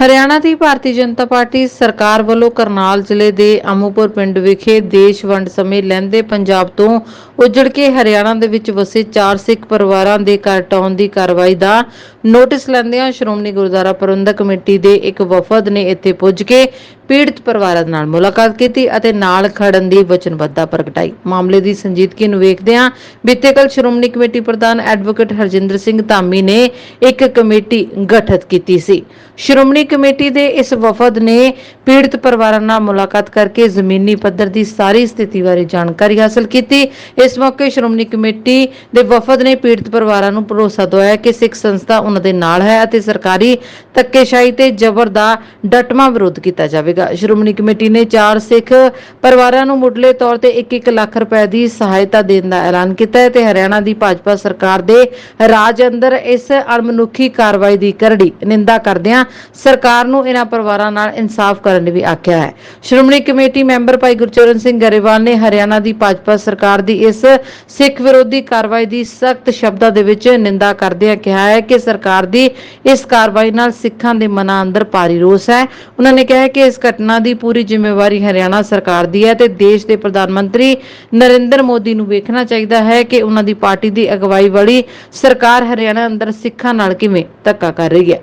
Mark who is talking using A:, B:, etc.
A: ਹਰਿਆਣਾ ਦੀ Bharatiya Janata party ਸਰਕਾਰ ਵੱਲੋਂ ਕਰਨਾਲ ਜ਼ਿਲ੍ਹੇ ਦੇ ਅਮੂਪੁਰ ਪਿੰਡ ਵਿਖੇ ਦੇਸ਼ ਵੰਡ ਸਮੇਂ ਲਹਿੰਦੇ ਪੰਜਾਬ ਤੋਂ ਉਜੜ ਕੇ ਹਰਿਆਣਾ ਦੇ ਵਿੱਚ ਵਸੇ ਚਾਰ ਸਿੱਖ ਪਰਿਵਾਰਾਂ ਦੇ ਘਰ ਢਾਹੁਣ ਦੀ ਕਾਰਵਾਈ ਦਾ ਨੋਟਿਸ ਲੈਂਦਿਆਂ ਸ਼੍ਰੋਮਣੀ ਗੁਰਦੁਆਰਾ ਪ੍ਰਬੰਧਕ ਕਮੇਟੀ ਦੇ ਇੱਕ ਵਫਦ ਨੇ ਇੱਥੇ ਪੁੱਜ ਕੇ ਪੀੜਤ ਪਰਿਵਾਰਾਂ ਨਾਲ ਮੁਲਾਕਾਤ ਕੀਤੀ ਅਤੇ ਨਾਲ ਖੜਨ ਦੀ ਵਚਨਬੱਧਤਾ ਪ੍ਰਗਟਾਈ। ਮਾਮਲੇ ਦੀ ਸੰਜੀਦਗੀ ਨੂੰ ਵੇਖਦਿਆਂ ਬੀਤੇ ਕੱਲ ਸ਼੍ਰੋਮਣੀ ਕਮੇਟੀ ਪ੍ਰਧਾਨ ਐਡਵੋਕੇਟ ਹਰਜਿੰਦਰ ਸਿੰਘ ਧਾਮੀ ਨੇ ਇੱਕ ਕਮੇਟੀ ਗਠਿਤ ਕੀਤੀ ਸੀ। ਸ਼੍ਰੋਮਣੀ ਕਮੇਟੀ ਦੇ ਇਸ ਵਫਦ ਨੇ ਪੀੜਤ ਪਰਿਵਾਰਾਂ ਨਾਲ ਮੁਲਾਕਾਤ ਕਰਕੇ ਜ਼ਮੀਨੀ ਪੱਧਰ ਦੀ ਸਾਰੀ ਸਥਿਤੀ ਬਾਰੇ ਜਾਣਕਾਰੀ ਹਾਸਲ ਕੀਤੀ। ਇਸ ਮੌਕੇ ਸ਼੍ਰੋਮਣੀ ਕਮੇਟੀ ਦੇ ਵਫਦ ਨੇ ਪੀੜਤ ਪਰਿਵਾਰਾਂ ਨੂੰ ਭਰੋਸਾ ਦਿਵਾਇਆ ਕਿ ਸਿੱਖ ਸੰਸਥਾ ਉਹਨਾਂ ਦੇ ਨਾਲ ਹੈ ਅਤੇ ਸਰਕਾਰੀ ਧੱਕੇਸ਼ਾਹੀ ਤੇ ਜ਼ਬਰ ਦਾ ਡਟਵਾਂ ਵਿਰੋਧ ਕੀਤਾ ਜਾਵੇਗਾ। ਸ਼੍ਰੋਮਣੀ ਕਮੇਟੀ ਨੇ ਚਾਰ ਸਿੱਖ ਪਰਿਵਾਰਾਂ ਨੂੰ ਮੁੱਢਲੇ ਤੌਰ ਤੇ 1-1 ਲੱਖ ਰੁਪਏ ਦੀ ਸਹਾਇਤਾ ਦੇਣ ਦਾ ਐਲਾਨ ਕੀਤਾ ਹੈ ਤੇ ਹਰਿਆਣਾ ਦੀ ਭਾਜਪਾ ਸਰਕਾਰ ਦੇ ਰਾਜ ਅੰਦਰ ਇਸ ਅਣਮਨੁੱਖੀ ਕਾਰਵਾਈ ਦੀ ਕਰੜੀ ਨਿੰਦਾ ਕਰਦਿਆਂ ਸਰਕਾਰ ਨੂੰ ਇਹਨਾਂ ਪਰਿਵਾਰਾਂ ਨਾਲ ਇਨਸਾਫ ਕਰਨ ਲਈ ਵੀ ਆਖਿਆ ਹੈ। ਸ਼੍ਰੋਮਣੀ ਕਮੇਟੀ ਮੈਂਬਰ ਭਾਈ ਗੁਰਚਰਨ ਸਿੰਘ ਗਰੇਵਾਲ ਨੇ ਹਰਿਆਣਾ ਦੀ ਭਾਜਪਾ ਸਰਕਾਰ ਦੀ ਇਸ ਸਿੱਖ ਵਿਰੋਧੀ ਕਾਰਵਾਈ ਦੀ ਸਖਤ ਸ਼ਬਦਾਂ ਦੇ ਵਿੱਚ ਨਿੰਦਾ ਕਰਦਿਆਂ ਕਿਹਾ ਹੈ ਕਿ ਸਰਕਾਰ ਦੀ ਇਸ ਕਾਰਵਾਈ ਨਾਲ ਸਿੱਖਾਂ ਦੇ ਮਨਾਂ ਅੰਦਰ ਭਾਰੀ ਰੋਸ ਹੈ। ਉਹਨਾਂ ਨੇ ਕਿਹਾ ਕਿ ਇਸ ਘਟਨਾ ਦੀ ਪੂਰੀ ਜ਼ਿੰਮੇਵਾਰੀ ਹਰਿਆਣਾ ਸਰਕਾਰ ਦੀ ਹੈ ਤੇ ਦੇਸ਼ ਦੇ ਪ੍ਰਧਾਨ ਮੰਤਰੀ ਨਰਿੰਦਰ ਮੋਦੀ ਨੂੰ ਵੇਖਣਾ ਚਾਹੀਦਾ ਹੈ ਕਿ ਉਹਨਾਂ ਦੀ ਪਾਰਟੀ ਦੀ ਅਗਵਾਈ ਵਾਲੀ ਸਰਕਾਰ ਹਰਿਆਣਾ ਅੰਦਰ ਸਿੱਖਾਂ ਨਾਲ ਕਿਵੇਂ ਧੱਕਾ ਕਰ ਰਹੀ ਹੈ।